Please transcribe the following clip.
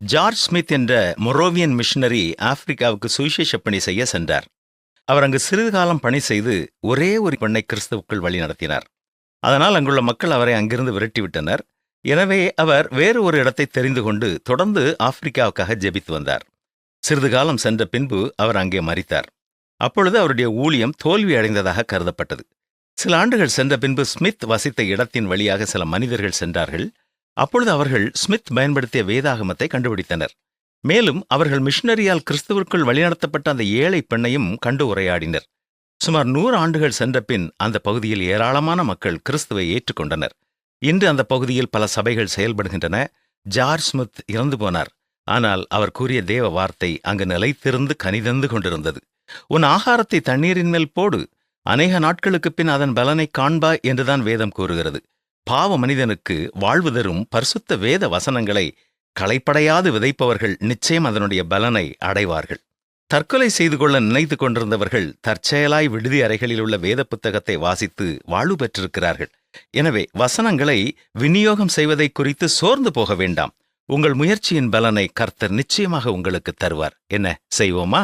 George Smith என்ற மொரோவியன் missionary ஆப்பிரிக்காவுக்கு சுவிசேஷ பணி செய்ய சென்றார். அவர் அங்கு சிறிது காலம் பணி செய்து ஒரே ஒரு பெண்ணை கிறிஸ்துவுக்குள் வழி நடத்தினார். அதனால் அங்குள்ள மக்கள் அவரை அங்கிருந்து விரட்டிவிட்டனர். எனவே அவர் வேறு ஒரு இடத்தை தெரிந்து கொண்டு தொடர்ந்து ஆப்பிரிக்காவுக்காக ஜெபித்து வந்தார். சிறிது காலம் சென்ற பின்பு அவர் அங்கே மறித்தார் அப்பொழுது அவருடைய ஊழியம் தோல்வி அடைந்ததாக கருதப்பட்டது. சில ஆண்டுகள் சென்ற பின்பு ஸ்மித் வசித்த இடத்தின் வழியாக சில மனிதர்கள் சென்றார்கள். அப்பொழுது அவர்கள் ஸ்மித் பயன்படுத்திய வேதாகமத்தை கண்டுபிடித்தனர். மேலும் அவர்கள் மிஷனரியால் கிறிஸ்துவிற்குள் வழிநடத்தப்பட்ட அந்த ஏழை பெண்ணையும் கண்டு உரையாடினர். சுமார் நூறு ஆண்டுகள் சென்ற பின் அந்த பகுதியில் ஏராளமான மக்கள் கிறிஸ்துவை ஏற்றுக்கொண்டனர். இன்று அந்த பகுதியில் பல சபைகள் செயல்படுகின்றன. ஜார்ஜ் ஸ்மித் இறந்து போனார். ஆனால் அவர் கூறிய தேவ வார்த்தை அங்கு நிலைத்திருந்து கனிதந்து கொண்டிருந்தது. உன் ஆகாரத்தை தண்ணீரின் மேல் போடு. அநேக நாட்களுக்குப் பின் அதன் பலனை காண்பாய் என்றுதான் வேதம் கூறுகிறது. பாவ மனிதனுக்கு வாழ்வு தரும் பரிசுத்த வேத வசனங்களை களைப்படையாது விதைப்பவர்கள் நிச்சயம் அதனுடைய பலனை அடைவார்கள். தற்கொலை செய்து கொள்ள நினைத்து கொண்டிருந்தவர்கள் தற்செயலாய் விடுதி அறைகளில் உள்ள வேத புத்தகத்தை வாசித்து வாழ்வு பெற்றிருக்கிறார்கள். எனவே வசனங்களை விநியோகம் செய்வதை குறித்து சோர்ந்து போக வேண்டாம். உங்கள் முயற்சியின் பலனை கர்த்தர் நிச்சயமாக உங்களுக்கு தருவார். என்ன செய்வோமா?